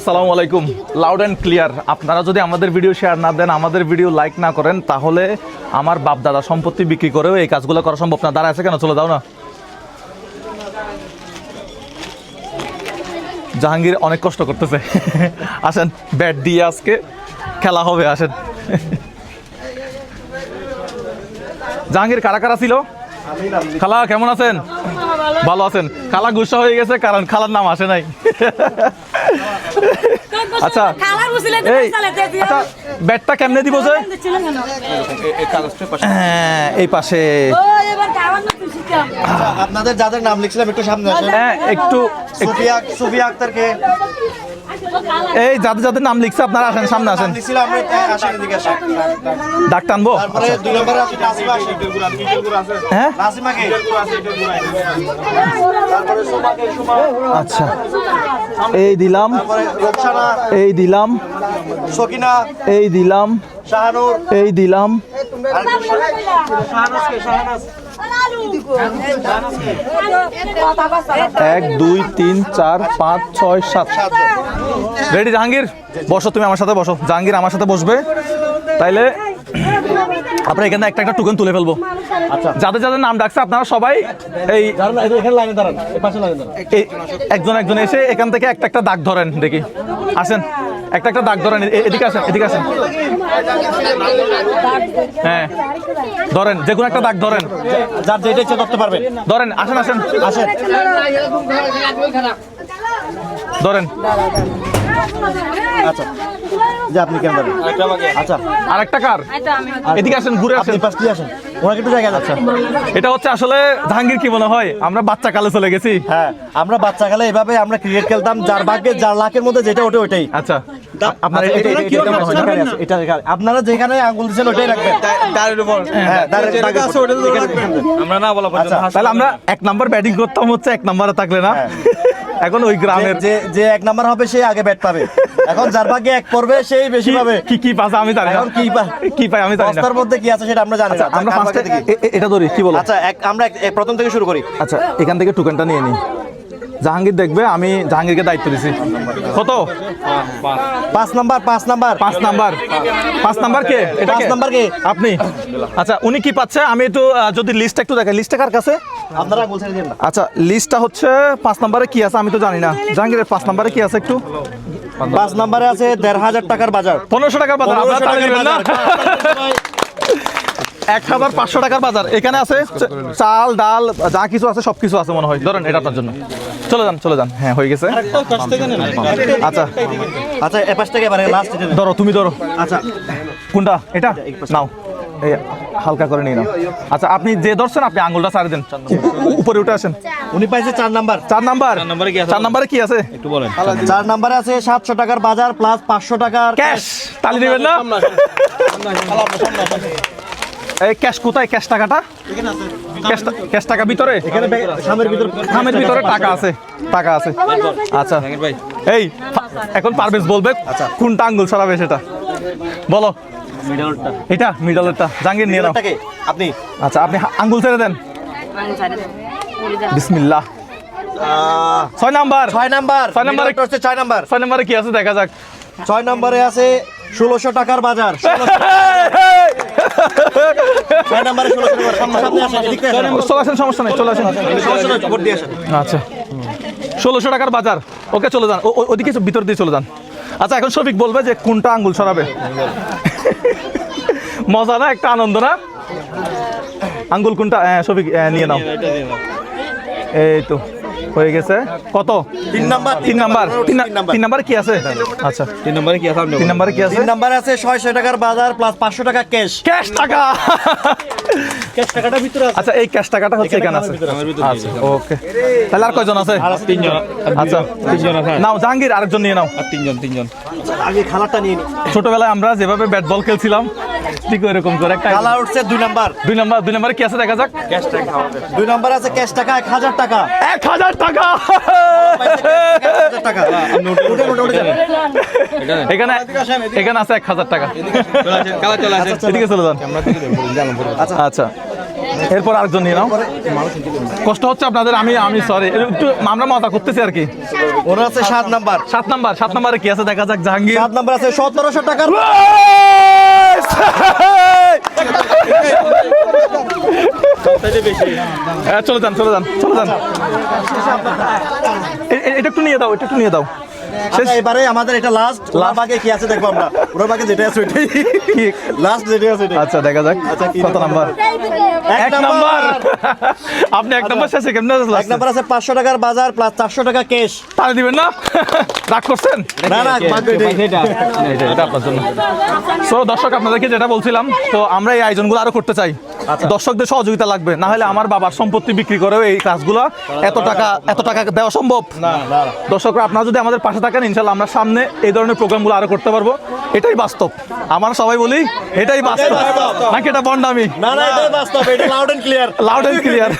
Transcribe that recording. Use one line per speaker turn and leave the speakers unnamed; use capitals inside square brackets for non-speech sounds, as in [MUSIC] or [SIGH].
আসসালামু আলাইকুম। Loud and clear আপনারা যদি আমাদের ভিডিও শেয়ার না দেন, আমাদের ভিডিও লাইক না করেন, তাহলে আমার বাপ দাদা সম্পত্তি বিক্রি করেও এই কাজগুলো করা সম্ভব না। দাঁড়া আছে কেন? চলে দাও না। জাহাঙ্গীর অনেক কষ্ট করতেছে। আসেন ব্যাট দিয়ে আজকে খেলা হবে, আসেন। জাহাঙ্গীর কারা কারা ছিল? খালা কেমন আছেন? ভালো আছেন। খালা গুসা হয়ে গেছে কারণ খালার নাম আসে নাই। আচ্ছা এই আচ্ছা ব্যাটটা কেমনে দিব যে? হ্যাঁ, এই পাশে।
আপনাদের যাদের নাম লিখছিলাম একটু সামনে আসেন।
হ্যাঁ একটু একটু-
সুফিয়া সুফিয়া আক্তারকে।
এই যাদের যাদের নাম লিখছে আপনারা আসেন সামনে আসেন। ডাক টানবো? হ্যাঁ? আচ্ছা। এই দিলাম। এই দিলাম।
সকিনা।
এই দিলাম।
শাহানুর।
এই দিলাম। এক দুই তিন চার পাঁচ ছয় সাত। রেডি জাহাঙ্গীর বসো তুমি আমার সাথে বসো। জাহাঙ্গীর আমার সাথে বসবে। তাইলে আমরা এখানে একটা একটা টুকেন তুলে ফেলব। আচ্ছা। যাদের যাদের নাম ডাকছে আপনারা সবাই এই একজন একজন এসে এখান থেকে একটা একটা দাগ ধরেন দেখি। আসেন। একটা একটা দাগ ধরেন এদিকে আসেন এদিকে আসেন। হ্যাঁ। ধরেন যে কোনো একটা দাগ ধরেন।
যার যেটা ইচ্ছে করতে পারবেন।
ধরেন আসেন আসেন।
আসেন।
ধরেন।
আচ্ছা যে আপনি কেন দাঁড়ান আচ্ছা
আর একটা কার? এদিকে আসেন ঘুরে আসেন।
পাশ দিয়ে আসেন। ওনাকে একটু জায়গা যাচ্ছে
এটা হচ্ছে আসলে জাহাঙ্গীর কি মনে হয়? আমরা বাচ্চা কালে চলে গেছি।
হ্যাঁ আমরা বাচ্চা কালে এভাবে আমরা ক্রিকেট খেলতাম যার ভাগ্যে যার লাখের মধ্যে যেটা ওটা ওটাই
আচ্ছা। আপনার
আচ্ছা,
এটা- হয়।
আপনারা যেখানে আঙ্গুল দিচ্ছেন ওটাই রাখবেন। হ্যাঁ দাঁড়ের- দাঁড়ের-
আমরা না বলা পর্যন্ত
আচ্ছা,
আমরা এক নাম্বার ব্যাটিং করতাম হচ্ছে এক নাম্বারে থাকলে না? এখন ওই গ্রামের
যে যে এক নাম্বার হবে সে আগে ব্যাট পাবে। এখন যার ভাগ্যে এক পড়বে সেই বেশি পাবে।
কি কি পাস আমি জানি
এখন কি পা-
কি পাই আমি জানি না।
বস্তার মধ্যে কি আছে সেটা আমরা জানি না।
আচ্ছা, আমরা
পাঁচটা
এটা ধরি কি বলো?
আচ্ছা এক- আমরা প্রথম থেকে শুরু করি।
আচ্ছা এখান থেকে টুকেনটা নিয়ে নিই জাহাঙ্গীর দেখবে আমি জাহাঙ্গীরকে দায়িত্ব দিছি। কত?
পাঁচ নাম্বার পাঁচ নাম্বার।
পাঁচ নাম্বার। পাঁচ নাম্বার কে? এটা
পাঁচ নাম্বার কে?
আপনি। আচ্ছা উনি কি পাচ্ছে? আমি একটু যদি লিস্টটা একটু দেখাই। লিস্টটা কার কাছে?
আপনারা ছেড়ে
আচ্ছা লিস্টটা হচ্ছে পাঁচ নাম্বারে কি আছে? আমি তো জানি না। জাহাঙ্গীরের পাঁচ নাম্বারে কি আছে একটু?
পাঁচ নাম্বারে আছে দেড় হাজার টাকার বাজার।
পনেরোশো টাকার বাজার। আপনারা
পনেরোশো
তাড়ি
টাকার
দিবেন না
বাজার।
এক হাজার পাঁচশো টাকার বাজার। এখানে আছে চাল ডাল যা কিছু আছে সব কিছু আছে মনে হয়। ধরেন এটা আপনার জন্য। চলে যান চলে যান। হ্যাঁ হয়ে গেছে। আচ্ছা।
আচ্ছা এ পাশ থেকে এবারে লাস্ট
ধরো তুমি ধরো।
আচ্ছা।
কোনটা? এটা? নাও। এই হালকা করে নিয়ে নাও। আচ্ছা আপনি যে ধরছেন আপনি আঙুলটা ছাড়ে দেন। উপরে উঠে আসেন।
উনি পাইছে চার নাম্বার।
চার নাম্বার।
নাম্বারে কি আছে?
চার নাম্বারে কি আছে?
একটু বলেন।
চার নাম্বারে আছে সাতশো টাকার বাজার প্লাস পাঁচশো টাকার
ক্যাশ তালি দিবেন না? এই ক্যাশ কোথায়? ক্যাশ টাকাটা? ক্যাশ টা- ক্যাশ টাকা ভিতরে? খামের ভিতরে টাকা আছে। টাকা আছে। আচ্ছা। এই এখন পারভেজ বলবে
আচ্ছা।
কোনটা আঙ্গুল সরাবে সেটা? বলো। এটা? মিডলেরটা। জাঙ্গির নিয়ে নাও।
আপনি?
আচ্ছা আপনি আঙ্গুল ছেড়ে দেন। বিসমিল্লাহ। ছয় নাম্বার।
ছয় নাম্বার।
ছয় নাম্বারে-
হচ্ছে ছয় নাম্বার।
ছয় নাম্বারে কি আছে? দেখা যাক।
ছয় নম্বরে আছে ষোলোশো টাকার বাজার। [LAUGHS]
চলে আসেন সমস্যা নেই চলে আসেন। আচ্ছা। ষোলোশো টাকার বাজার। ওকে চলে যান। ওদিকে ভিতর দিয়ে চলে যান। আচ্ছা এখন শফিক বলবে যে কোনটা আঙ্গুল সরাবে। মজা না একটা আনন্দ না? আঙ্গুল কোনটা? হ্যাঁ শফিক হ্যাঁ, নিয়ে নাও। এই তো। হয়ে গেছে। কত?
তিন নাম্বার
তিন নাম্বার। তিন
নাম্বার।
কি আছে? আচ্ছা।
তিন নম্বরে কি আছে
তিন নাম্বারে কি আছে?
তিন নাম্বারে আছে ছয়শো টাকার বাজার প্লাস পাঁচশো টাকা ক্যাশ
ক্যাশ টাকা!
ক্যাশ টাকাটা ভিতরে আছে।
আচ্ছা এই ক্যাশ টাকাটা হচ্ছে এখানে আছে। আচ্ছা ওকে। তাহলে আর কয়জন আছে?
তিনজন।
আচ্ছা
তিনজন আছে।
নাও জাহাঙ্গীর আরেকজন নিয়ে নাও।
আর তিনজন তিনজন।
আগে খালারটা নিয়ে নি।
ছোটবেলায় আমরা যেভাবে ব্যাট বল খেলছিলাম ঠিক এরকম করে একটা
খালা উঠছে দুই নাম্বার।
দুই নাম্বার দুই নাম্বারে কি আছে দেখা যাক?
দুই নাম্বার আছে ক্যাশ টাকা এক হাজার টাকা।
এক হাজার টাকা!
টাকা।
এখানে এখানে আছে এক হাজার টাকা।
চলে আসেন কালা চলে
এদিকে যান। আচ্ছা। এরপর আরেকজন নিয়ে নাও। কষ্ট হচ্ছে আপনাদের আমি আমি সরি একটু আমরা মজা করতেছি আর কি।
ওনার আছে সাত নাম্বার।
সাত নাম্বার সাত নাম্বারে কি আছে দেখা যাক জাহাঙ্গীর।
সাত নাম্বার আছে সতেরোশো টাকার
চলে যান চলে যান চলে যান। এটা একটু নিয়ে দাও এটা একটু নিয়ে দাও।
এবারে আমাদের এটা লাস্ট বাগে কি আছে দেখব আমরা? বাগে যেটা আছে ওইটাই। [LAUGHS] লাস্ট যেটা আছে
আচ্ছা দেখা যাক।
আচ্ছা,
কত নাম্বার?
এক
নাম্বার। [LAUGHS] আপনি এক নাম্বার শেষে কেমনে
এক নাম্বার আছে পাঁচশো টাকার বাজার প্লাস চারশো টাকা ক্যাশ
তাহলে দিবেন না? [LAUGHS] রাগ করছেন?
না না
এটা এটা আপনার জন্য। সো দর্শক আপনাদেরকে যেটা বলছিলাম তো আমরা এই আয়োজনগুলো আরও করতে চাই। দর্শকদের সহযোগিতা লাগবে। না হলে আমার বাবার সম্পত্তি বিক্রি করেও এই কাজগুলো এত টাকা এত টাকা দেওয়া সম্ভব। দর্শকরা আপনারা যদি আমাদের পাশে থাকেন ইনশাল্লাহ আমরা সামনে এই ধরনের প্রোগ্রামগুলো আরও করতে পারব। এটাই বাস্তব। আমরা সবাই বলি এটাই বাস্তব।
বাস্তব।
নাকি এটা বন্ডামি?
না না এটাই বাস্তব এটা loud and clear
loud and clear